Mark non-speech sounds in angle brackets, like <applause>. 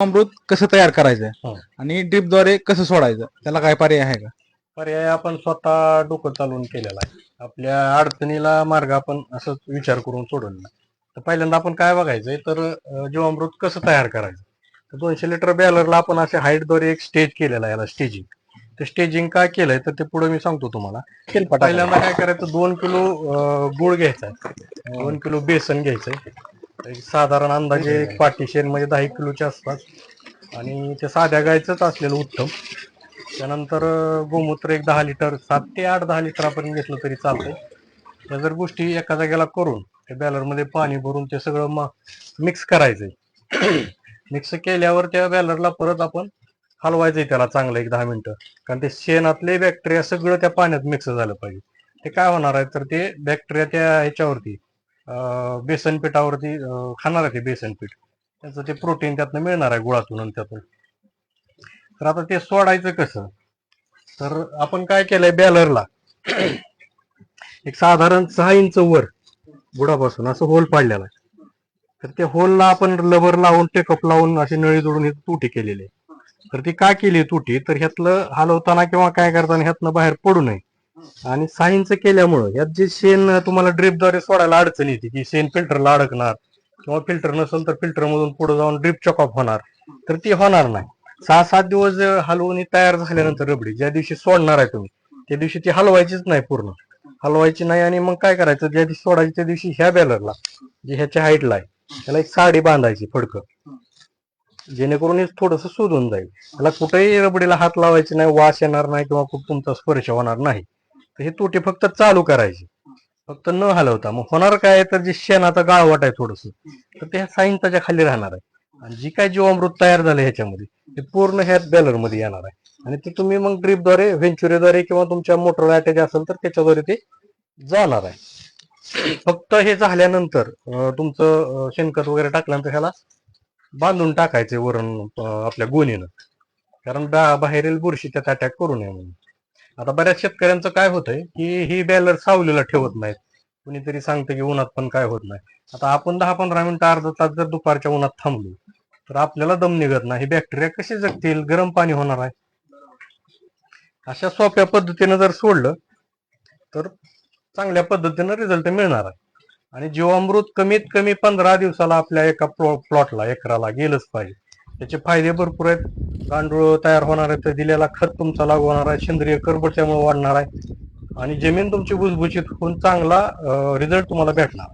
अमृत कसं तयार करायचं? हो. आणि ड्रिपद्वारे कसं सोडायचं? त्याला काय पर्याय आहे का? पर्याय आपण स्वतः डोकं चालवून केलेला आहे. आपल्या अडचणीला मार्ग आपण असंच विचार करून सोडवलेला तर पहिल्यांदा आपण काय बघायचंय तर जीवामृत कसं तयार करायचं? तर दोनशे लिटर बॅलरला आपण असे हाईटद्वारे एक स्टेज केलेला आहे याला स्टेजिंग. ते स्टेजिंग काय केलंय तर ते पुढे मी सांगतो तुम्हाला. पहिल्यांदा काय करायचं दोन किलो गुळ घ्यायचा दोन किलो बेसन घ्यायचंय. एक साधारण अंदाजे एक पाटीशेर म्हणजे दहा एक किलोच्या आसपास. आणि ते साध्या गायचंच असलेलं उत्तम. त्यानंतर गोमूत्र एक दहा लिटर सात ते आठ दहा लिटरापर्यंत घेतलं तरी चालतंय. त्या जर गोष्टी एका जागेला करून त्या बॅलरमध्ये पाणी भरून ते सगळं मिक्स करायचंय. <clears throat> मिक्स केल्यावर त्या बॅलरला परत आपण हलवायचंय त्याला चांगलं एक दहा मिनिटं. कारण ते शेणातले बॅक्टेरिया सगळं त्या पाण्यात मिक्स झालं पाहिजे. ते काय होणार आहे? तर ते बॅक्टेरिया त्या ह्याच्यावरती बेसन पिठावरती खाणार आहे ते बेसन पीठ त्याचं ते प्रोटीन त्यातनं मिळणार आहे गुळातून आणि त्यातून. तर आता ते सोडायचं कसं? तर आपण काय केलंय बॅलरला? एक साधारण सहा इंच वर बुडापासून असं होल पाडलेला आहे. तर त्या होलला आपण लबर लावून टेकअप लावून अशी नळी जोडून ही तुटी केलेली आहे. तर ती काय केली तुटी? तर ह्यातलं हलवताना किंवा काय करताना ह्यातनं बाहेर पडू नये. आणि सहा इंच केल्यामुळं यात जे शेण तुम्हाला ड्रिपद्वारे सोडायला अडचण येते की शेण फिल्टरला अडकणार किंवा फिल्टर नसेल तर फिल्टर मधून पुढे जाऊन ड्रिप चॉकअप होणार तर ती होणार नाही. सहा सात दिवस हलवून तयार झाल्यानंतर रबडी ज्या दिवशी सोडणार आहे तुम्ही त्या दिवशी ती हलवायचीच नाही पूर्ण. हलवायची नाही आणि मग काय करायचं ज्या दिवशी सोडायची त्या दिवशी ह्या बॅलरला जे ह्याच्या हाईटला आहे त्याला एक साडी बांधायची फडकं. जेणेकरून हे थोडस शोधून जाईल. त्याला कुठेही रबडीला हात लावायचे नाही वास येणार नाही किंवा खूप तुमचा स्पर्श होणार नाही. तर हे तोटे फक्त चालू करायचे. फक्त न हलवता. मग होणार काय? तर जे शेणाचा गाळवाट आहे थोडस तर ते सायंताच्या खाली राहणार आहे. आणि जी काय जीवामृत तयार झालं ह्याच्यामध्ये ते पूर्ण ह्या बॅलरमध्ये येणार आहे. आणि ते तुम्ही मग ड्रीपद्वारे व्हेंचुरीद्वारे किंवा तुमच्या मोटर अटॅच असेल तर त्याच्याद्वारे ते जाणार आहे. फक्त हे झाल्यानंतर तुमचं शेणखत वगैरे टाकल्यानंतर ह्याला बांधून टाकायचे वरून आपल्या गोणीनं. कारण बाहेरील बुरशी त्यात अटॅक करू नये म्हणून. आता बऱ्याच शेतकऱ्यांचं काय होतंय की ही बॅलर सावलीला ठेवत नाहीत. कुणीतरी सांगतं की उन्हात पण काय होत नाही. आता आपण दहा पंधरा मिनिटं अर्धा तास जर दुपारच्या उन्हात थांबलो तर आपल्याला दम निघत नाही. बॅक्टेरिया कसे जगतील? गरम पाणी होणार आहे. अशा सोप्या पद्धतीनं जर सोडलं तर चांगल्या पद्धतीनं रिझल्ट मिळणार आहे. आणि जीवामृत कमीत कमी पंधरा दिवसाला आपल्या एका प्लॉटला एकराला गेलंच पाहिजे. त्याचे फायदे भरपूर आहेत. गांडूळ तयार होणार आहे तर दिलेला खत तुमचा लागू होणार आहे सेंद्रिय कर्बट त्यामुळे वाढणार आहे. आणि जमीन तुमची भुसभुशीत होऊन चांगला रिझल्ट तुम्हाला भेटणार.